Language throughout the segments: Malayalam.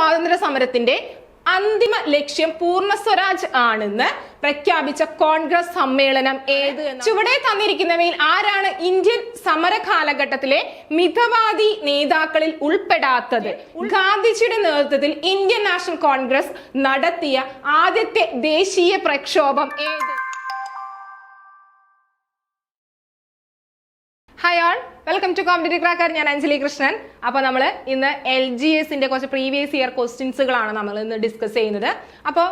സ്വാതന്ത്ര്യ സമരത്തിന്റെ അന്തിമ ലക്ഷ്യം പൂർണ സ്വരാജ് ആണെന്ന് പ്രഖ്യാപിച്ച കോൺഗ്രസ് സമ്മേളനം ഏത് ചുവടെ തന്നിരിക്കുന്നവയിൽ ആരാണ് ഇന്ത്യൻ സമര കാലഘട്ടത്തിലെ മിതവാദി നേതാക്കളിൽ ഉൾപ്പെടാത്തത്? ഗാന്ധിജിയുടെ നേതൃത്വത്തിൽ ഇന്ത്യൻ നാഷണൽ കോൺഗ്രസ് നടത്തിയ ആദ്യത്തെ ദേശീയ പ്രക്ഷോഭം ഏത്? Hi all welcome to competitive cracker ഞാൻ അഞ്ജലി കൃഷ്ണൻ. അപ്പോൾ നമ്മൾ ഇന്ന് എൽ ജി എസിന്റെ കുറച്ച് പ്രീവിയസ് ഇയർ ക്വസ്റ്റ്യൻസുകളാണ് നമ്മൾ ഇന്ന് ഡിസ്കസ് ചെയ്യുന്നത്. അപ്പോൾ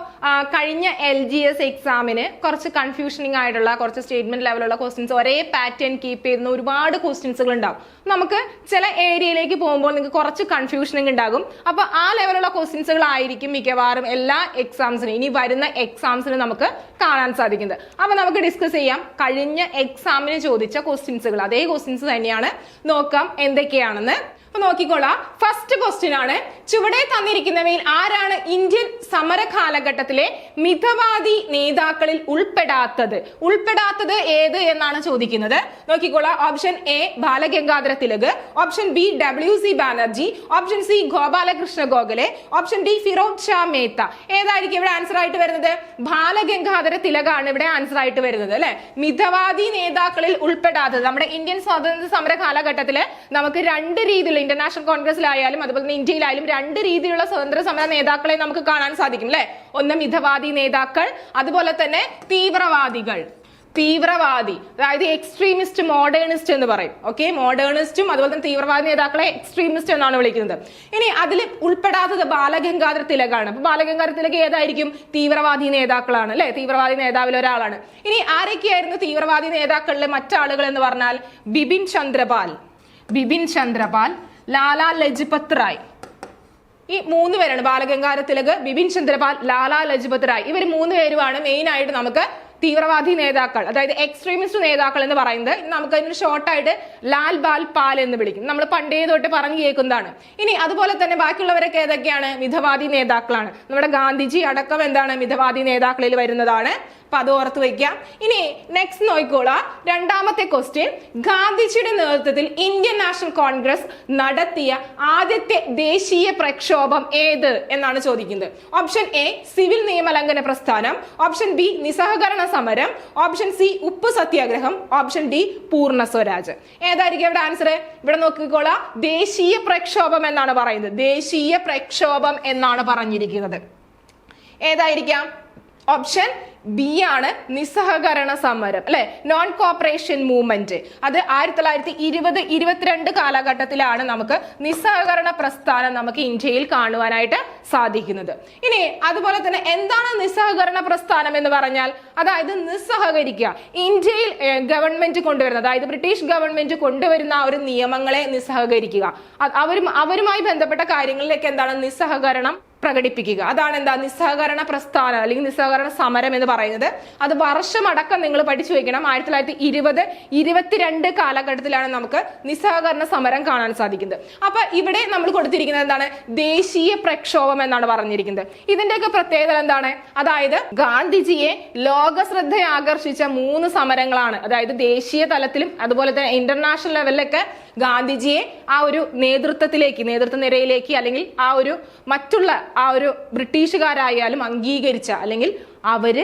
കഴിഞ്ഞ എൽ ജി എസ് എക്സാമിന് കുറച്ച് കൺഫ്യൂഷനിങ് ആയിട്ടുള്ള കുറച്ച് സ്റ്റേറ്റ്മെന്റ് ലെവലുള്ള ക്വസ്റ്റ്യൻസ് ഒരേ പാറ്റേൺ കീപ്പ് ചെയ്യുന്ന ഒരുപാട് ക്വസ്റ്റ്യൻസുകൾ ഉണ്ടാവും. നമുക്ക് ചില ഏരിയയിലേക്ക് പോകുമ്പോൾ നിങ്ങൾക്ക് കുറച്ച് കൺഫ്യൂഷനിങ് ഉണ്ടാകും. അപ്പോൾ ആ ലെവലുള്ള ക്വസ്റ്റ്യൻസുകളായിരിക്കും മിക്കവാറും എല്ലാ എക്സാംസിനും ഇനി വരുന്ന എക്സാംസിന് നമുക്ക് കാണാൻ സാധിക്കുന്നത്. അപ്പോൾ നമുക്ക് ഡിസ്കസ് ചെയ്യാം. കഴിഞ്ഞ എക്സാമിന് ചോദിച്ച ക്വസ്റ്റ്യൻസുകൾ അതേ ക്വസ്റ്റ്യൻസ് തന്നെയാണ്. നോക്കാം എന്തൊക്കെയാണെന്ന്. അപ്പൊ നോക്കിക്കോളാം. ഫസ്റ്റ് ക്വസ്റ്റ്യൻ ആണ്. ചുവടെ തന്നിരിക്കുന്നവയിൽ ആരാണ് ഇന്ത്യൻ സമര കാലഘട്ടത്തിലെ മിതവാദി നേതാക്കളിൽ ഉൾപ്പെടാത്തത്? ഉൾപ്പെടാത്തത് ഏത് എന്നാണ് ചോദിക്കുന്നത്. നോക്കിക്കോളാം. Option A Balagangadhara Tilak. Option B W C Banerjee. Option C Gopalakrishna Gokhale. Option D Feroze Shah Mehta. ഏതായിരിക്കും ഇവിടെ ആൻസർ ആയിട്ട് വരുന്നത്? ബാലഗംഗാധര തിലകാണ് ഇവിടെ ആൻസർ ആയിട്ട് വരുന്നത് അല്ലെ? മിതവാദി നേതാക്കളിൽ ഉൾപ്പെടാത്തത്. നമ്മുടെ ഇന്ത്യൻ സ്വാതന്ത്ര്യ സമര കാലഘട്ടത്തിൽ നമുക്ക് രണ്ട് ഇന്റർനാഷണൽ കോൺഗ്രസിലായാലും അതുപോലെ തന്നെ ഇന്ത്യയിലായാലും രണ്ട് രീതിയിലുള്ള സ്വതന്ത്ര സമര നേതാക്കളെ നമുക്ക് കാണാൻ സാധിക്കും അല്ലെ ഒന്ന് മിതവാദി നേതാക്കൾ അതുപോലെ തന്നെ തീവ്രവാദികൾ. തീവ്രവാദി അതായത് എക്സ്ട്രീമിസ്റ്റ് മോഡേണിസ്റ്റ് എന്ന് പറയും ഓക്കെ മോഡേണിസ്റ്റും അതുപോലെ തന്നെ തീവ്രവാദി നേതാക്കളെ എക്സ്ട്രീമിസ്റ്റ് എന്നാണ് വിളിക്കുന്നത്. ഇനി അതിൽ ഉൾപ്പെടാത്തത് ബാലഗംഗാധര തിലകാണ്. അപ്പൊ ബാലഗംഗാധര തിലക് ഏതായിരിക്കും? തീവ്രവാദി നേതാക്കളാണ് അല്ലെ തീവ്രവാദി നേതാവിൽ ഒരാളാണ്. ഇനി ആരൊക്കെയായിരുന്നു തീവ്രവാദി നേതാക്കളിലെ മറ്റാളുകൾ എന്ന് പറഞ്ഞാൽ? ബിപിൻ ചന്ദ്രപാൽ. ബിപിൻ ചന്ദ്രപാൽ ലാലാ ലജ്പത് റായ് ഈ മൂന്ന് പേരാണ് ബാലഗംഗാധര തിലക് ബിപിൻ ചന്ദ്രപാൽ ലാലാ ലജ്പത് റായ് ഇവർ മൂന്ന് പേരുമാണ് മെയിൻ ആയിട്ട് നമുക്ക് തീവ്രവാദി നേതാക്കൾ അതായത് എക്സ്ട്രീമിസ്റ്റ് നേതാക്കൾ എന്ന് പറയുന്നത്. നമുക്ക് അതിന് ഷോർട്ടായിട്ട് ലാൽ ബാൽ പാൽ എന്ന് വിളിക്കും. നമ്മൾ പണ്ടേ തൊട്ട് പറഞ്ഞു കേൾക്കുന്നതാണ്. ഇനി അതുപോലെ തന്നെ ബാക്കിയുള്ളവരൊക്കെ ഏതൊക്കെയാണ്? മിതവാദി നേതാക്കളാണ്. നമ്മുടെ ഗാന്ധിജി അടക്കം എന്താണ് മിതവാദി നേതാക്കളിൽ വരുന്നതാണ്. അപ്പൊ അത് ഓർത്ത് വെക്കാം. ഇനി നെക്സ്റ്റ് നോക്കിക്കോളാം. രണ്ടാമത്തെ ക്വസ്റ്റ്യൻ ഗാന്ധിജിയുടെ നേതൃത്വത്തിൽ ഇന്ത്യൻ നാഷണൽ കോൺഗ്രസ് നടത്തിയ ആദ്യത്തെ ദേശീയ പ്രക്ഷോഭം ഏത് എന്നാണ് ചോദിക്കുന്നത്. ഓപ്ഷൻ എ സിവിൽ നിയമലംഘന പ്രസ്ഥാനം. ഓപ്ഷൻ ബി നിസ്സഹകരണ സമരം. ഓപ്ഷൻ സി ഉപ്പ് സത്യാഗ്രഹം. ഓപ്ഷൻ ഡി പൂർണ സ്വരാജ്. ഏതായിരിക്കും ഇവിടെ ആൻസർ ഇവിടെ നോക്കിക്കോളാം. ദേശീയ പ്രക്ഷോഭം എന്നാണ് പറയുന്നത്. ദേശീയ പ്രക്ഷോഭം എന്നാണ് പറഞ്ഞിരിക്കുന്നത്. ഏതായിരിക്കാം? ഓപ്ഷൻ ബി ആണ് നിസ്സഹകരണ സമരം അല്ലെ? നോൺ കോപ്പറേഷൻ മൂവ്മെന്റ് അത് ആയിരത്തി തൊള്ളായിരത്തി ഇരുപത് ഇരുപത്തിരണ്ട് കാലഘട്ടത്തിലാണ് നമുക്ക് നിസ്സഹകരണ പ്രസ്ഥാനം നമുക്ക് ഇന്ത്യയിൽ കാണുവാനായിട്ട് സാധിക്കുന്നത്. ഇനി അതുപോലെ തന്നെ എന്താണ് നിസ്സഹകരണ പ്രസ്ഥാനം എന്ന് പറഞ്ഞാൽ അതായത് നിസ്സഹകരിക്കുക. ഇന്ത്യയിൽ ഗവൺമെന്റ് കൊണ്ടുവരുന്ന അതായത് ബ്രിട്ടീഷ് ഗവൺമെന്റ് കൊണ്ടുവരുന്ന ആ ഒരു നിയമങ്ങളെ നിസ്സഹകരിക്കുക. അവരും അവരുമായി ബന്ധപ്പെട്ട കാര്യങ്ങളിലേക്ക് എന്താണ് നിസ്സഹകരണം? പ്രകടിപ്പിക്കുക. അതാണ് എന്താ? നിസ്സഹകരണ പ്രസ്ഥാനം അല്ലെങ്കിൽ നിസ്സഹകരണ സമരം എന്ന് പറയുന്നത്. അത് വർഷമടക്കം നിങ്ങൾ പഠിച്ചു വെക്കണം. ആയിരത്തി തൊള്ളായിരത്തി ഇരുപത് ഇരുപത്തിരണ്ട് കാലഘട്ടത്തിലാണ് നമുക്ക് നിസ്സഹകരണ സമരം കാണാൻ സാധിക്കുന്നത്. അപ്പൊ ഇവിടെ നമ്മൾ കൊടുത്തിരിക്കുന്നത് എന്താണ്? ദേശീയ പ്രക്ഷോഭം എന്നാണ് പറഞ്ഞിരിക്കുന്നത്. ഇതിന്റെയൊക്കെ പ്രത്യേകത എന്താണ്? അതായത് ഗാന്ധിജിയെ ലോക ശ്രദ്ധയെ ആകർഷിച്ച മൂന്ന് സമരങ്ങളാണ്. അതായത് ദേശീയ തലത്തിലും അതുപോലെ തന്നെ ഇന്റർനാഷണൽ ലെവലിലൊക്കെ ഗാന്ധിജിയെ ആ ഒരു നേതൃത്വത്തിലേക്ക് നേതൃത്വ നിരയിലേക്ക് അല്ലെങ്കിൽ ആ ഒരു മറ്റുള്ള ആ ഒരു ബ്രിട്ടീഷുകാരായാലും അംഗീകരിച്ച അല്ലെങ്കിൽ അവർ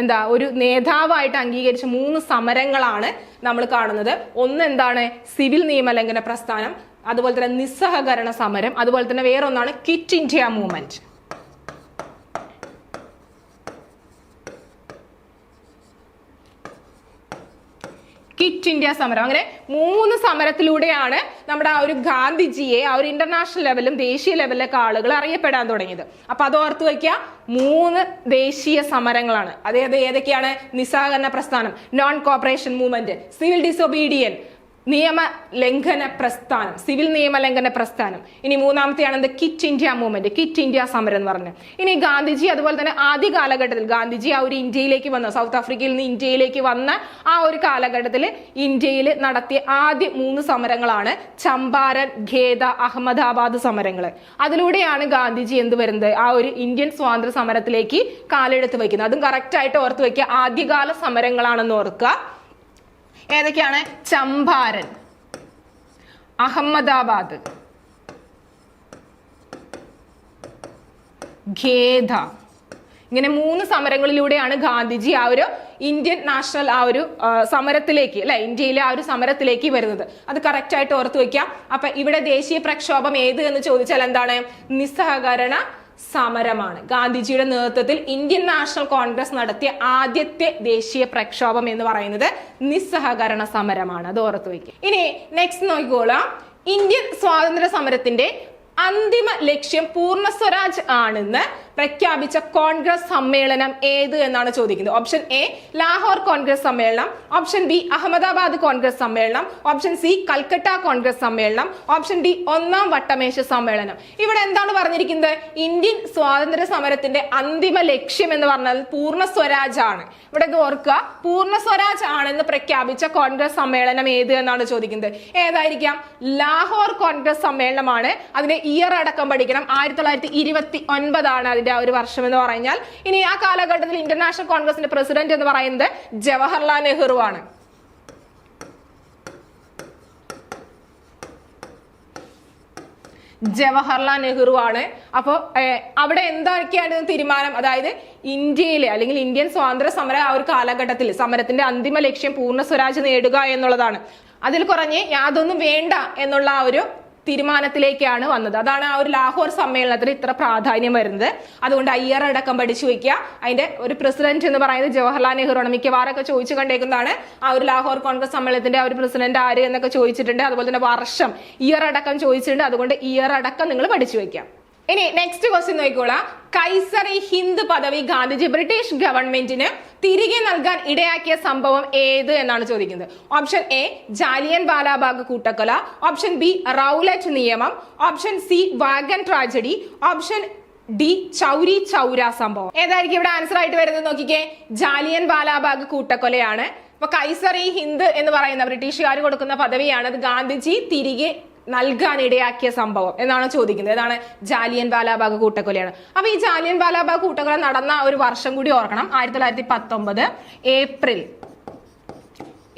എന്താ ഒരു നേതാവായിട്ട് അംഗീകരിച്ച മൂന്ന് സമരങ്ങളാണ് നമ്മൾ കാണുന്നത്. ഒന്ന് എന്താണ് സിവിൽ നിയമലംഘന പ്രസ്ഥാനം അതുപോലെ തന്നെ നിസ്സഹകരണ സമരം അതുപോലെ തന്നെ വേറൊന്നാണ് quit India movement. Quit India സമരം. അങ്ങനെ മൂന്ന് സമരത്തിലൂടെയാണ് നമ്മുടെ ആ ഒരു ഗാന്ധിജിയെ ആ ഒരു ഇന്റർനാഷണൽ ലെവലും ദേശീയ ലെവലിലൊക്കെ ആളുകൾ അറിയപ്പെടാൻ തുടങ്ങിയത്. അപ്പൊ അത് ഓർത്ത് വയ്ക്കുക മൂന്ന് ദേശീയ സമരങ്ങളാണ്. അതായത് ഏതൊക്കെയാണ്? നിസ്സഹകരണ പ്രസ്ഥാനം non cooperation movement civil disobedience നിയമ ലംഘന പ്രസ്ഥാനം സിവിൽ നിയമ ലംഘന പ്രസ്ഥാനം ഇനി മൂന്നാമത്തെയാണ് എന്ത്? Quit India movement quit India സമരം എന്ന് പറഞ്ഞത് ഇനി ഗാന്ധിജി അതുപോലെ തന്നെ ആദ്യ കാലഘട്ടത്തിൽ ഗാന്ധിജി ആ ഒരു ഇന്ത്യയിലേക്ക് വന്ന. സൗത്ത് ആഫ്രിക്കയിൽ നിന്ന് ഇന്ത്യയിലേക്ക് വന്ന ആ ഒരു കാലഘട്ടത്തിൽ ഇന്ത്യയിൽ നടത്തിയ ആദ്യ മൂന്ന് സമരങ്ങളാണ് ചമ്പാരൻ ഖേദ അഹമ്മദാബാദ് സമരങ്ങൾ അതിലൂടെയാണ് ഗാന്ധിജി എന്ത് വരുന്നത്? ആ ഒരു ഇന്ത്യൻ സ്വാതന്ത്ര്യ സമരത്തിലേക്ക് കാലെടുത്ത് വയ്ക്കുന്നത്. അതും കറക്റ്റായിട്ട് ഓർത്ത് വയ്ക്കുക. ആദ്യകാല സമരങ്ങളാണെന്ന് ഓർക്കുക. ഏതൊക്കെയാണ്? ചമ്പാരൻ അഹമ്മദാബാദ് ഖേദ. ഇങ്ങനെ മൂന്ന് സമരങ്ങളിലൂടെയാണ് ഗാന്ധിജി ആ ഒരു ഇന്ത്യൻ നാഷണൽ ആ ഒരു സമരത്തിലേക്ക് അല്ലെ ഇന്ത്യയിലെ ആ ഒരു സമരത്തിലേക്ക് വരുന്നത്. അത് കറക്റ്റ് ആയിട്ട് ഓർത്തു വെക്കാം. അപ്പൊ ഇവിടെ ദേശീയ പ്രക്ഷോഭം ഏത് എന്ന് ചോദിച്ചാൽ എന്താണ്? നിസ്സഹകരണ സമരമാണ്. ഗാന്ധിജിയുടെ നേതൃത്വത്തിൽ ഇന്ത്യൻ നാഷണൽ കോൺഗ്രസ് നടത്തിയ ആദ്യത്തെ ദേശീയ പ്രക്ഷോഭം എന്ന് പറയുന്നത് നിസ്സഹകരണ സമരമാണ്. അത് ഓർത്ത് വയ്ക്കുക ഇനി നെക്സ്റ്റ് നോക്കിക്കോളാം. ഇന്ത്യൻ സ്വാതന്ത്ര്യ സമരത്തിന്റെ അന്തിമ ലക്ഷ്യം പൂർണ സ്വരാജ് ആണെന്ന് പ്രഖ്യാപിച്ച കോൺഗ്രസ് സമ്മേളനം ഏത് എന്നാണ് ചോദിക്കുന്നത്. ഓപ്ഷൻ എ ലാഹോർ കോൺഗ്രസ് സമ്മേളനം. ഓപ്ഷൻ ബി അഹമ്മദാബാദ് കോൺഗ്രസ് സമ്മേളനം. ഓപ്ഷൻ സി കൽക്കട്ട കോൺഗ്രസ് സമ്മേളനം. ഓപ്ഷൻ ഡി ഒന്നാം വട്ടമേശ സമ്മേളനം. ഇവിടെ എന്താണ് പറഞ്ഞിരിക്കുന്നത്? ഇന്ത്യൻ സ്വാതന്ത്ര്യ സമരത്തിന്റെ അന്തിമ ലക്ഷ്യം എന്ന് പറഞ്ഞാൽ പൂർണ സ്വരാജ് ആണ്. ഇവിടെ ഓർക്കുക പൂർണ സ്വരാജ് ആണെന്ന് പ്രഖ്യാപിച്ച കോൺഗ്രസ് സമ്മേളനം ഏത് എന്നാണ് ചോദിക്കുന്നത്? ഏതായിരിക്കാം? ലാഹോർ കോൺഗ്രസ് സമ്മേളനമാണ്. അതിന്റെ ഇയർ അടക്കം പഠിക്കണം. ആയിരത്തി തൊള്ളായിരത്തി ഇരുപത്തി ഒൻപതാണ് ആ ഒരു വർഷം എന്ന് പറഞ്ഞാൽ ഇനി ആ കാലഘട്ടത്തിൽ ഇന്റർനാഷണൽ കോൺഗ്രസിന്റെ പ്രസിഡന്റ് എന്ന് പറയുന്നത് ജവഹർലാൽ നെഹ്റു ആണ്. ജവഹർലാൽ നെഹ്റു ആണ്. അപ്പോൾ അവിടെ എന്തൊക്കെയാണ് തീരുമാനം? അതായത് ഇന്ത്യയിലെ അല്ലെങ്കിൽ ഇന്ത്യൻ സ്വാതന്ത്ര്യ സമര ആ ഒരു കാലഘട്ടത്തിൽ സമരത്തിന്റെ അന്തിമ ലക്ഷ്യം പൂർണ സ്വരാജ് നേടുക എന്നുള്ളതാണ്. അതിൽ കുറഞ്ഞ് യാതൊന്നും വേണ്ട എന്നുള്ള ആ ഒരു തീരുമാനത്തിലേക്കാണ് വന്നത്. അതാണ് ആ ഒരു ലാഹോർ സമ്മേളനത്തിന് ഇത്ര പ്രാധാന്യം വരുന്നത്. അതുകൊണ്ട് അയ്യർ അടക്കം പഠിച്ചു വെക്കുക അതിന്റെ ഒരു പ്രസിഡന്റ് എന്ന് പറയുന്നത് ജവഹർലാൽ നെഹ്റു ആണ്. മിക്കവാറൊക്കെ ചോദിച്ചു കണ്ടേക്കുന്നതാണ് ആ ഒരു ലാഹോർ കോൺഗ്രസ് സമ്മേളനത്തിന്റെ ആ ഒരു പ്രസിഡന്റ് ആര് എന്നൊക്കെ ചോദിച്ചിട്ടുണ്ട്. അതുപോലെ തന്നെ വർഷം ഇയർ അടക്കം ചോദിച്ചിട്ടുണ്ട്. അതുകൊണ്ട് ഇയർ അടക്കം നിങ്ങൾ പഠിച്ചു വെക്കാം ഇനി നെക്സ്റ്റ് ക്വസ്റ്റ്യൻ നോക്കിക്കോളാം. കൈസർ ഇ ഹിന്ദ് പദവി ഗാന്ധിജി ബ്രിട്ടീഷ് ഗവൺമെന്റിന് തിരികെ നൽകാൻ ഇടയാക്കിയ സംഭവം ഏത് എന്നാണ് ചോദിക്കുന്നത്. ഓപ്ഷൻ എ ജാലിയൻ വാലാബാഗ് കൂട്ടക്കൊല. ഓപ്ഷൻ ബി റൗലറ്റ് നിയമം. Option C wagon tragedy option D Chauri Chaura സംഭവം. ഏതായിരിക്കും ഇവിടെ ആൻസർ ആയിട്ട് വരുന്നത് നോക്കിക്കേ. ജാലിയൻ വാലാബാഗ് കൂട്ടക്കൊലയാണ്. അപ്പൊ കൈസർ ഇ ഹിന്ദ് എന്ന് പറയുന്ന ബ്രിട്ടീഷുകാർ കൊടുക്കുന്ന പദവിയാണ്. അത് ഗാന്ധിജി തിരികെ നൽകാൻ ഇടയാക്കിയ സംഭവം എന്നാണ് ചോദിക്കുന്നത്. ഏതാണ് ജാലിയൻ വാലാബാഗ് കൂട്ടക്കൊലയാണ്. അപ്പൊ ഈ ജാലിയൻ വാലാബാഗ് കൂട്ടക്കൊല നടന്ന ഒരു വർഷം കൂടി ഓർക്കണം. ആയിരത്തി തൊള്ളായിരത്തി പത്തൊമ്പത് ഏപ്രിൽ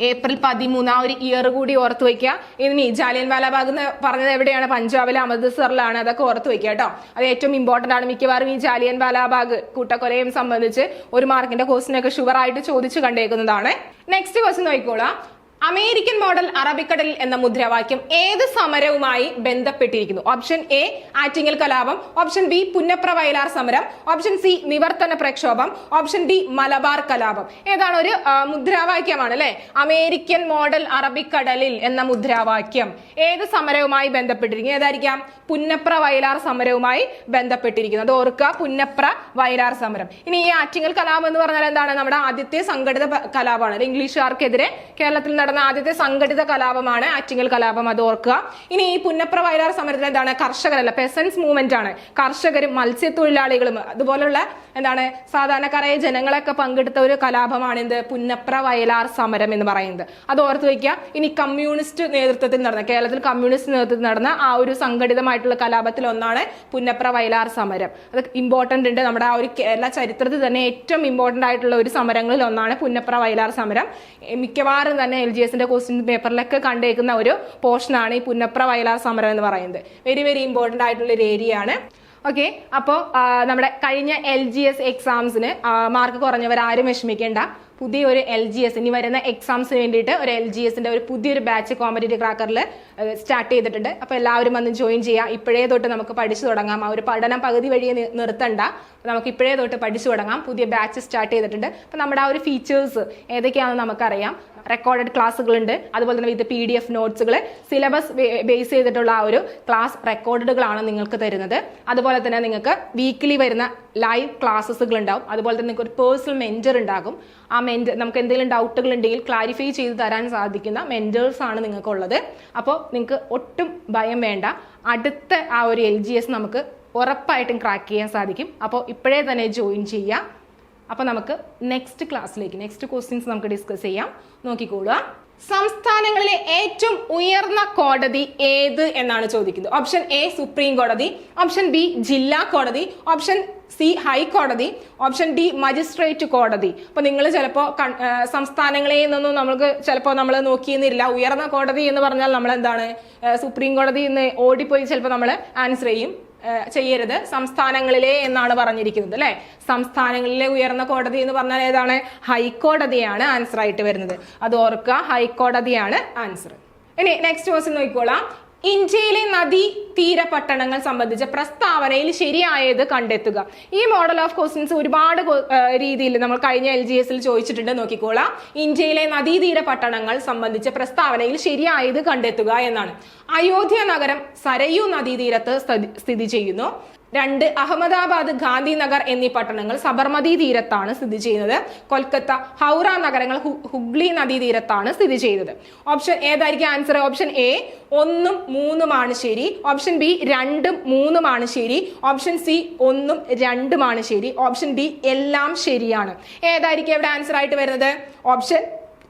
ഏപ്രിൽ പതിമൂന്ന് ആ ഒരു ഇയർ കൂടി ഓർത്ത് വയ്ക്കുക. ഇനി ജാലിയൻ വാലാബാഗ് എന്ന് പറഞ്ഞത് എവിടെയാണ്? പഞ്ചാബിലെ അമൃത്സറിലാണ് അതൊക്കെ ഓർത്ത് വയ്ക്കുക കേട്ടോ. അത് ഏറ്റവും ഇമ്പോർട്ടന്റ് ആണ്. മിക്കവാറും ഈ ജാലിയൻ വാലാബാഗ് കൂട്ടക്കൊലയും സംബന്ധിച്ച് ഒരു മാർക്കിന്റെ ക്വസ്റ്റിനൊക്കെ ഷുവർ ആയിട്ട് ചോദിച്ചു കണ്ടേക്കുന്നതാണ്. നെക്സ്റ്റ് ക്വസ്റ്റ്യൻ നോക്കിക്കോളാം. അമേരിക്കൻ മോഡൽ അറബിക്കടലിൽ എന്ന മുദ്രാവാക്യം ഏത് സമരവുമായി ബന്ധപ്പെട്ടിരിക്കുന്നു? ഓപ്ഷൻ എ ആറ്റിങ്ങൽ കലാപം. ഓപ്ഷൻ ബി പുന്നപ്ര വയലാർ സമരം. ഓപ്ഷൻ സി നിവർത്തന പ്രക്ഷോഭം. ഓപ്ഷൻ ഡി മലബാർ കലാപം. ഏതാണ് ഒരു മുദ്രാവാക്യമാണ് അല്ലെ? അമേരിക്കൻ മോഡൽ അറബിക്കടലിൽ എന്ന മുദ്രാവാക്യം ഏത് സമരവുമായി ബന്ധപ്പെട്ടിരിക്കുന്നു? ഏതായിരിക്കാം? പുന്നപ്ര വയലാർ സമരവുമായി ബന്ധപ്പെട്ടിരിക്കുന്നു. അത് ഓർക്കുക പുന്നപ്ര വയലാർ സമരം. ഇനി ഈ ആറ്റിങ്ങൽ കലാപം എന്ന് പറഞ്ഞാൽ എന്താണ്? നമ്മുടെ ആദ്യത്തെ സംഘടിത കലാപമാണ്. ഇംഗ്ലീഷുകാർക്കെതിരെ കേരളത്തിൽ നടന്ന ആദ്യത്തെ സംഘടിത കലാപമാണ് ആറ്റിങ്ങൽ കലാപം അത് ഓർക്കുക. ഇനി ഈ പുന്നപ്ര വയലാർ സമരത്തിൽ എന്താണ്? കർഷകരല്ല പെസൻസ് മൂവ്മെന്റ് ആണ്. കർഷകരും മത്സ്യത്തൊഴിലാളികളും അതുപോലുള്ള എന്താണ്? സാധാരണക്കാരായ ജനങ്ങളൊക്കെ പങ്കെടുത്ത ഒരു കലാപമാണ് എന്ത്? പുന്നപ്ര വയലാർ സമരം എന്ന് പറയുന്നത്. അത് ഓർത്ത് വയ്ക്കുക. ഇനി കമ്മ്യൂണിസ്റ്റ് നേതൃത്വത്തിൽ നടന്ന കേരളത്തിൽ കമ്മ്യൂണിസ്റ്റ് നേതൃത്വത്തിൽ നടന്ന ആ ഒരു സംഘടിതമായിട്ടുള്ള കലാപത്തിൽ ഒന്നാണ് പുന്നപ്ര വയലാർ സമരം. അത് ഇമ്പോർട്ടന്റ് ഉണ്ട്. നമ്മുടെ ആ ഒരു കേരള ചരിത്രത്തിൽ തന്നെ ഏറ്റവും ഇമ്പോർട്ടന്റ് ആയിട്ടുള്ള ഒരു സമരങ്ങളിൽ ഒന്നാണ് പുന്നപ്ര വയലാർ സമരം. മിക്കവാറും തന്നെ എൽ ജി എസിന്റെ ക്വസ്റ്റ്യൻ പേപ്പറിലൊക്കെ കണ്ടേക്കുന്ന ഒരു പോർഷനാണ് ഈ പുന്നപ്ര വയലാർ സമരം എന്ന് പറയുന്നത്. വെരി വെരി ഇമ്പോർട്ടന്റ് ആയിട്ടുള്ള ഒരു ഏരിയ ആണ് ഓക്കെ അപ്പോൾ നമ്മുടെ കഴിഞ്ഞ എൽ ജി എസ് എക്സാംസിന് മാർക്ക് കുറഞ്ഞവർ ആരും വിഷമിക്കേണ്ട. പുതിയൊരു എൽ ജി എസ് ഇനി വരുന്ന എക്സാംസിന് വേണ്ടിയിട്ട് ഒരു എൽ ജി എസിന്റെ ഒരു പുതിയൊരു ബാച്ച് കോമ്പറ്റേറ്റീവ് ക്രാക്കറിൽ സ്റ്റാർട്ട് ചെയ്തിട്ടുണ്ട്. അപ്പോൾ എല്ലാവരും വന്ന് ജോയിൻ ചെയ്യാം. ഇപ്പോഴേ തൊട്ട് നമുക്ക് പഠിച്ചു തുടങ്ങാം. ആ ഒരു പഠനം പകുതി വഴി നിർത്തണ്ട. നമുക്ക് ഇപ്പോഴേ തൊട്ട് പഠിച്ചു തുടങ്ങാം. പുതിയ ബാച്ച് സ്റ്റാർട്ട് ചെയ്തിട്ടുണ്ട്. അപ്പോൾ നമ്മുടെ ആ ഒരു ഫീച്ചേഴ്സ് ഏതൊക്കെയാണെന്ന് നമുക്കറിയാം. റെക്കോർഡഡ് ക്ലാസ്സുകളുണ്ട് അതുപോലെ തന്നെ വിത്ത് പി ഡി എഫ് നോട്ട്സുകൾ സിലബസ് ബേസ് ചെയ്തിട്ടുള്ള ആ ഒരു ക്ലാസ് റെക്കോർഡുകളാണ് നിങ്ങൾക്ക് തരുന്നത്. അതുപോലെ തന്നെ നിങ്ങൾക്ക് വീക്കിലി വരുന്ന ലൈവ് ക്ലാസ്സുകൾ ഉണ്ടാവും അതുപോലെ തന്നെ നിങ്ങൾക്ക് ഒരു പേഴ്സണൽ മെന്റർ ഉണ്ടാകും. ആ മെന്റർ നമുക്ക് എന്തെങ്കിലും ഡൗട്ടുകൾ ഉണ്ടെങ്കിൽ ക്ലാരിഫൈ ചെയ്ത് തരാൻ സാധിക്കുന്ന മെന്റേഴ്സ് ആണ് നിങ്ങൾക്കുള്ളത്. അപ്പോൾ നിങ്ങൾക്ക് ഒട്ടും ഭയം വേണ്ട. അടുത്ത ആ ഒരു എൽ നമുക്ക് ഉറപ്പായിട്ടും ക്രാക്ക് ചെയ്യാൻ സാധിക്കും. അപ്പോൾ ഇപ്പോഴേ തന്നെ ജോയിൻ ചെയ്യാം അപ്പോൾ നമുക്ക് നെക്സ്റ്റ് ക്ലാസ്സിലേക്ക് നെക്സ്റ്റ് ക്വസ്റ്റ്യൻസ് നമുക്ക് ഡിസ്കസ് ചെയ്യാം. നോക്കിക്കോളുക. സംസ്ഥാനങ്ങളിലെ ഏറ്റവും ഉയർന്ന കോടതി ഏത് എന്നാണ് ചോദിക്കുന്നത്. ഓപ്ഷൻ എ സുപ്രീം കോടതി ഓപ്ഷൻ ബി ജില്ലാ കോടതി. ഓപ്ഷൻ സി ഹൈക്കോടതി ഓപ്ഷൻ ഡി മജിസ്ട്രേറ്റ് കോടതി അപ്പൊ നിങ്ങൾ ചിലപ്പോ സംസ്ഥാനങ്ങളെ നിന്നൊന്നും നമുക്ക് ചിലപ്പോ നമ്മൾ നോക്കിയെന്നില്ല. ഉയർന്ന കോടതി എന്ന് പറഞ്ഞാൽ നമ്മൾ എന്താണ് സുപ്രീം കോടതി എന്ന് ഓടിപ്പോയി ചിലപ്പോൾ നമ്മൾ ആൻസർ ചെയ്യും. ചെയ്യരുത്. സംസ്ഥാനങ്ങളിലെ എന്നാണ് പറഞ്ഞിരിക്കുന്നത് അല്ലെ? സംസ്ഥാനങ്ങളിലെ ഉയർന്ന കോടതി എന്ന് പറഞ്ഞാൽ ഏതാണ്? ഹൈക്കോടതിയാണ് ആൻസർ ആയിട്ട് വരുന്നത്. അത് ഓർക്കുക ഹൈക്കോടതിയാണ് ആൻസർ ഇനി നെക്സ്റ്റ് ക്വസ്റ്റ്യൻ നോക്കിക്കോളാം. ഇന്ത്യയിലെ നദീ തീര പട്ടണങ്ങൾ സംബന്ധിച്ച പ്രസ്താവനയിൽ ശരിയായത് കണ്ടെത്തുക. ഈ മോഡൽ ഓഫ് ക്വസ്റ്റ്യൻസ് ഒരുപാട് രീതിയിൽ നമ്മൾ കഴിഞ്ഞ എൽ ജി എസിൽ ചോദിച്ചിട്ടുണ്ട്. നോക്കിക്കോളാം. ഇന്ത്യയിലെ നദീതീര പട്ടണങ്ങൾ സംബന്ധിച്ച പ്രസ്താവനയിൽ ശരിയായത് കണ്ടെത്തുക എന്നാണ്. അയോധ്യ നഗരം സരയു നദീതീരത്ത് സ്ഥിതി ചെയ്യുന്നു. രണ്ട് അഹമ്മദാബാദ് ഗാന്ധിനഗർ എന്നീ പട്ടണങ്ങൾ സബർമതി തീരത്താണ് സ്ഥിതി ചെയ്യുന്നത്. കൊൽക്കത്ത ഹൗറ നഗരങ്ങൾ ഹുഗ്ലി ഹുഗ്ലി നദീതീരത്താണ് സ്ഥിതി ചെയ്യുന്നത്. ഓപ്ഷൻ ഏതായിരിക്കും ആൻസർ ഓപ്ഷൻ എ ഒന്നും മൂന്നുമാണ് ശരി. ഓപ്ഷൻ ബി രണ്ടും മൂന്നുമാണ് ശരി. ഓപ്ഷൻ സി ഒന്നും രണ്ടുമാണ് ശരി. ഓപ്ഷൻ ഡി എല്ലാം ശരിയാണ്. ഏതായിരിക്കും ഇവിടെ ആൻസർ ആയിട്ട് വരുന്നത്. ഓപ്ഷൻ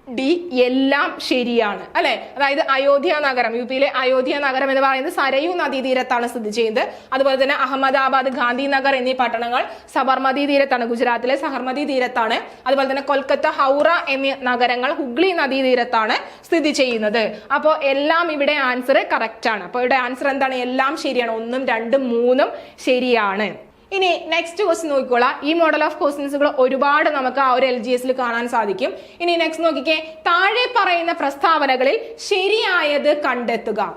ഡി എല്ലാം ശരിയാണ്. അല്ലെ? അതായത് അയോധ്യ നഗരം യു പിയിലെ അയോധ്യ നഗരം എന്ന് പറയുന്നത് സരയു നദീതീരത്താണ് സ്ഥിതി ചെയ്യുന്നത്. അതുപോലെ തന്നെ അഹമ്മദാബാദ് ഗാന്ധിനഗർ എന്നീ പട്ടണങ്ങൾ സബർമതി തീരത്താണ് ഗുജറാത്തിലെ സഹർമതി തീരത്താണ്. അതുപോലെ തന്നെ കൊൽക്കത്ത ഹൗറ എന്നീ നഗരങ്ങൾ ഹുഗ്ലി നദീതീരത്താണ് സ്ഥിതി ചെയ്യുന്നത്. അപ്പോൾ എല്ലാം ഇവിടെ ആൻസർ കറക്റ്റ് ആണ്. അപ്പോൾ ഇവിടെ ആൻസർ എന്താണ്? എല്ലാം ശരിയാണ്. ഒന്നും രണ്ടും മൂന്നും ശരിയാണ്. ഇനി നെക്സ്റ്റ് ക്വസ്റ്റ്യൻ നോക്കിക്കോളാം. ഈ മോഡൽ ഓഫ് ക്വസ്റ്റ്യൻസുകൾ ഒരുപാട് നമുക്ക് ആ ഒരു എൽ ജി എസിൽ കാണാൻ സാധിക്കും. ഇനി നെക്സ്റ്റ് നോക്കിക്കേ. താഴെ പറയുന്ന പ്രസ്താവനകളിൽ ശരിയായത് കണ്ടെത്തുക.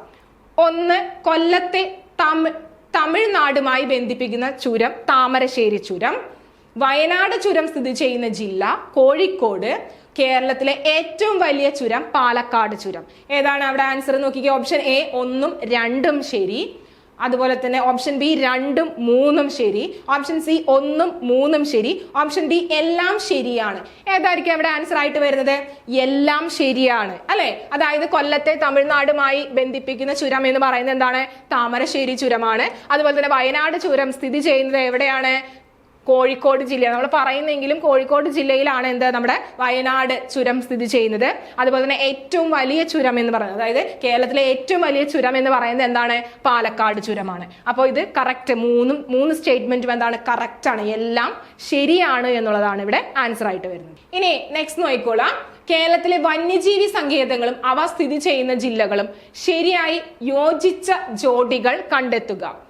ഒന്ന് കൊല്ലത്തെ തമി തമിഴ്നാടുമായി ബന്ധിപ്പിക്കുന്ന ചുരം താമരശ്ശേരി ചുരം. വയനാട് ചുരം സ്ഥിതി ചെയ്യുന്ന ജില്ല കോഴിക്കോട്. കേരളത്തിലെ ഏറ്റവും വലിയ ചുരം പാലക്കാട് ചുരം. ഏതാണ്? അവിടെ ആൻസർ നോക്കിക്കുക ഓപ്ഷൻ എ ഒന്നും രണ്ടും ശരി. അതുപോലെ തന്നെ ഓപ്ഷൻ ബി രണ്ടും മൂന്നും ശരി. ഓപ്ഷൻ സി ഒന്നും മൂന്നും ശരി. ഓപ്ഷൻ ഡി എല്ലാം ശരിയാണ്. ഏതായിരിക്കും അവിടെ ആൻസർ ആയിട്ട് വരുന്നത്? എല്ലാം ശരിയാണ്. അല്ലെ? അതായത് കൊല്ലത്തെ തമിഴ്നാടുമായി ബന്ധിപ്പിക്കുന്ന ചുരം എന്ന് പറയുന്നത് എന്താണ്? താമരശ്ശേരി ചുരമാണ്. അതുപോലെ തന്നെ വയനാട് ചുരം സ്ഥിതി ചെയ്യുന്നത് എവിടെയാണ്? കോഴിക്കോട് ജില്ല നമ്മൾ പറയുന്നെങ്കിലും കോഴിക്കോട് ജില്ലയിലാണ് എന്ത് നമ്മുടെ വയനാട് ചുരം സ്ഥിതി ചെയ്യുന്നത്. അതുപോലെ തന്നെ ഏറ്റവും വലിയ ചുരം എന്ന് പറയുന്നത് അതായത് കേരളത്തിലെ ഏറ്റവും വലിയ ചുരം എന്ന് പറയുന്നത് എന്താണ്? പാലക്കാട് ചുരമാണ്. അപ്പോൾ ഇത് കറക്റ്റ് മൂന്നും മൂന്ന് സ്റ്റേറ്റ്മെന്റും എന്താണ്? കറക്റ്റ് ആണ്. എല്ലാം ശരിയാണ് എന്നുള്ളതാണ് ഇവിടെ ആൻസർ ആയിട്ട് വരുന്നത്. ഇനി നെക്സ്റ്റ് നോക്കിക്കോളാം. കേരളത്തിലെ വന്യജീവി സങ്കേതങ്ങളും അവ സ്ഥിതി ചെയ്യുന്ന ജില്ലകളും ശരിയായി യോജിച്ച ജോഡികൾ കണ്ടെത്തുക.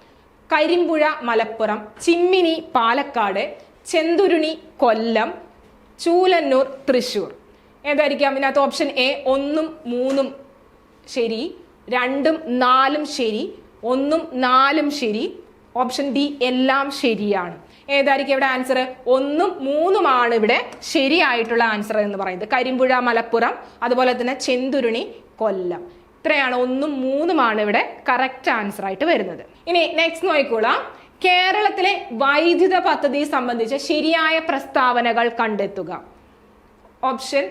കരിമ്പുഴ മലപ്പുറം ചിമ്മിനി പാലക്കാട് ചെന്തുരുണി കൊല്ലം ചൂലന്നൂർ തൃശൂർ ഏതായിരിക്കാം ഇതിനകത്ത് ഓപ്ഷൻ എ ഒന്നും മൂന്നും ശരി രണ്ടും നാലും ശരി ഒന്നും നാലും ശരി. ഓപ്ഷൻ ഡി എല്ലാം ശരിയാണ്. ഏതായിരിക്കും ഇവിടെ ആൻസർ ഒന്നും മൂന്നുമാണ് ഇവിടെ ശരിയായിട്ടുള്ള ആൻസർ എന്ന് പറയുന്നത്. കരിമ്പുഴ മലപ്പുറം അതുപോലെ തന്നെ ചെന്തുരുണി കൊല്ലം. ഇത്രയാണ്. ഒന്നും മൂന്നുമാണ് ഇവിടെ കറക്റ്റ് ആൻസർ ആയിട്ട് വരുന്നത്. ഇനി നെക്സ്റ്റ് നോക്കിക്കോളാം. കേരളത്തിലെ വൈദ്യുത പദ്ധതി സംബന്ധിച്ച ശരിയായ പ്രസ്താവനകൾ കണ്ടെത്തുക. ഓപ്ഷൻ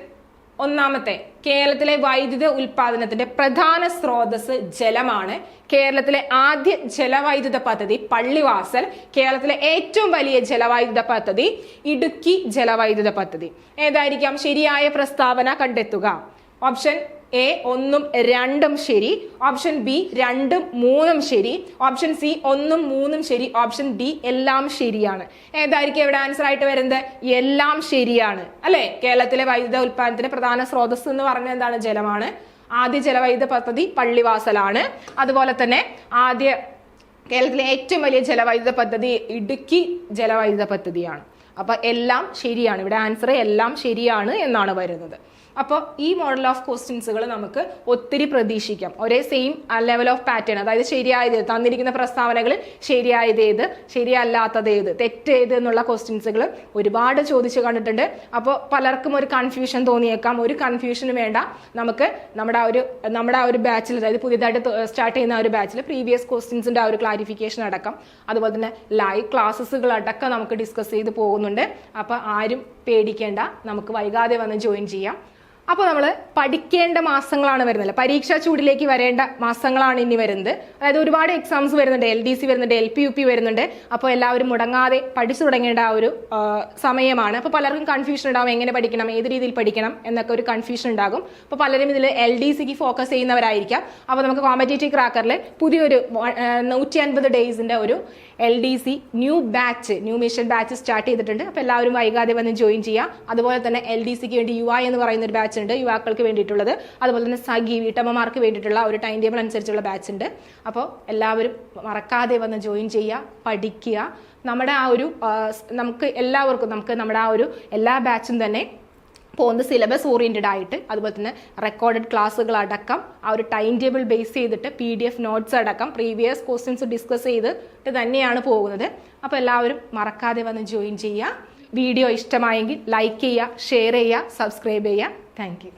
ഒന്നാമത്തെ കേരളത്തിലെ വൈദ്യുത ഉൽപാദനത്തിന്റെ പ്രധാന സ്രോതസ് ജലമാണ്. കേരളത്തിലെ ആദ്യ ജലവൈദ്യുത പദ്ധതി പള്ളിവാസൽ കേരളത്തിലെ ഏറ്റവും വലിയ ജലവൈദ്യുത പദ്ധതി ഇടുക്കി ജലവൈദ്യുത പദ്ധതി. ഏതായിരിക്കാം? ശരിയായ പ്രസ്താവന കണ്ടെത്തുക. ഓപ്ഷൻ എ ഒന്നും രണ്ടും ശരി ഓപ്ഷൻ ബി രണ്ടും മൂന്നും ശരി ഓപ്ഷൻ സി ഒന്നും മൂന്നും ശരി ഓപ്ഷൻ ഡി എല്ലാം ശരിയാണ്. ഏതായിരിക്കും ഇവിടെ ആൻസർ ആയിട്ട് വരുന്നത്? എല്ലാം ശരിയാണ്. അല്ലെ? കേരളത്തിലെ വൈദ്യുത ഉൽപ്പാദനത്തിന്റെ പ്രധാന സ്രോതസ് എന്ന് പറഞ്ഞത് എന്താണ്? ജലമാണ്. ആദ്യ ജലവൈദ്യുത പദ്ധതി പള്ളിവാസലാണ്. അതുപോലെ തന്നെ ആദ്യ കേരളത്തിലെ ഏറ്റവും വലിയ ജലവൈദ്യുത പദ്ധതി ഇടുക്കി ജലവൈദ്യുത പദ്ധതിയാണ്. അപ്പൊ എല്ലാം ശരിയാണ്. ഇവിടെ ആൻസർ എല്ലാം ശരിയാണ് എന്നാണ് വരുന്നത്. അപ്പോൾ ഈ മോഡൽ ഓഫ് ക്വസ്റ്റ്യൻസുകൾ നമുക്ക് ഒത്തിരി പ്രതീക്ഷിക്കാം. ഒരേ സെയിം ലെവൽ ഓഫ് പാറ്റേൺ അതായത് ശരിയായത് തന്നിരിക്കുന്ന പ്രസ്താവനകളിൽ ശരിയായത് ഏത് ശരിയല്ലാത്തത് ഏത് തെറ്റേത് എന്നുള്ള ക്വസ്റ്റ്യൻസുകൾ ഒരുപാട് ചോദിച്ചു കണ്ടിട്ടുണ്ട്. അപ്പോൾ പലർക്കും ഒരു കൺഫ്യൂഷൻ തോന്നിയേക്കാം. ഒരു കൺഫ്യൂഷനും വേണ്ട. നമുക്ക് നമ്മുടെ ആ ഒരു നമ്മുടെ ആ ഒരു ബാച്ചിൽ അതായത് പുതിയതായിട്ട് സ്റ്റാർട്ട് ചെയ്യുന്ന ആ ഒരു ബാച്ചിൽ പ്രീവിയസ് ക്വസ്റ്റ്യൻസിന്റെ ആ ഒരു ക്ലാരിഫിക്കേഷൻ അടക്കം. അതുപോലെ തന്നെ ലൈവ് ക്ലാസ്സസുകൾ അടക്കം നമുക്ക് ഡിസ്കസ് ചെയ്ത് പോകുന്നുണ്ട്. അപ്പോൾ ആരും പേടിക്കേണ്ട. നമുക്ക് വൈകാതെ വന്ന് ജോയിൻ ചെയ്യാം. അപ്പോൾ നമ്മൾ പഠിക്കേണ്ട മാസങ്ങളാണ് വരുന്നത്. പരീക്ഷാ ചൂടിലേക്ക് വരേണ്ട മാസങ്ങളാണ് ഇനി വരുന്നത്. അതായത് ഒരുപാട് എക്സാംസ് വരുന്നുണ്ട്. എൽ ഡി സി വരുന്നുണ്ട് എൽ പി യു പി വരുന്നുണ്ട്. അപ്പോൾ എല്ലാവരും മുടങ്ങാതെ പഠിച്ചു തുടങ്ങേണ്ട ആ ഒരു സമയമാണ്. അപ്പോൾ പലർക്കും കൺഫ്യൂഷൻ ഉണ്ടാവും. എങ്ങനെ പഠിക്കണം? ഏത് രീതിയിൽ പഠിക്കണം? എന്നൊക്കെ ഒരു കൺഫ്യൂഷൻ ഉണ്ടാകും. അപ്പോൾ പലരും ഇതിൽ എൽ ഡി സിക്ക് ഫോക്കസ് ചെയ്യുന്നവരായിരിക്കാം. അപ്പോൾ നമുക്ക് കോമ്പറ്റേറ്റീവ് ക്രാക്കറിൽ പുതിയൊരു നൂറ്റി അൻപത് ഡേയ്സിന്റെ ഒരു L D C new batch new mission batch start ചെയ്തിട്ടുണ്ട്. അപ്പോൾ എല്ലാവരും വൈകാതെ വന്ന് ജോയിൻ ചെയ്യുക. അതുപോലെ തന്നെ എൽ ഡി സിക്ക് വേണ്ടി യു ഐ എന്ന് പറയുന്ന ഒരു ബാച്ച് ഉണ്ട് യുവാക്കൾക്ക് വേണ്ടിയിട്ടുള്ളത്. അതുപോലെ തന്നെ സഖി വീട്ടമ്മമാർക്ക് വേണ്ടിയിട്ടുള്ള ഒരു ടൈം ടേബിൾ അനുസരിച്ചുള്ള ബാച്ച് ഉണ്ട്. അപ്പോൾ എല്ലാവരും മറക്കാതെ വന്ന് ജോയിൻ ചെയ്യുക പഠിക്കുക. നമ്മുടെ ആ ഒരു നമുക്ക് എല്ലാവർക്കും നമുക്ക് നമ്മുടെ ആ ഒരു എല്ലാ ബാച്ചും തന്നെ പോകുന്ന സിലബസ് ഓറിയന്റഡ് ആയിട്ട് അതുപോലെ തന്നെ റെക്കോർഡഡ് ക്ലാസ്സുകൾ അടക്കം ആ ഒരു ടൈം ടേബിൾ ബേസ് ചെയ്തിട്ട് പി ഡി എഫ് നോട്ട്സ് അടക്കം പ്രീവിയസ് ക്വസ്റ്റ്യൻസ് ഡിസ്കസ് ചെയ്തിട്ട് തന്നെയാണ് പോകുന്നത്. അപ്പോൾ എല്ലാവരും മറക്കാതെ വന്ന് ജോയിൻ ചെയ്യുക. വീഡിയോ ഇഷ്ടമായെങ്കിൽ ലൈക്ക് ചെയ്യുക ഷെയർ ചെയ്യുക സബ്സ്ക്രൈബ് ചെയ്യുക. Thank you.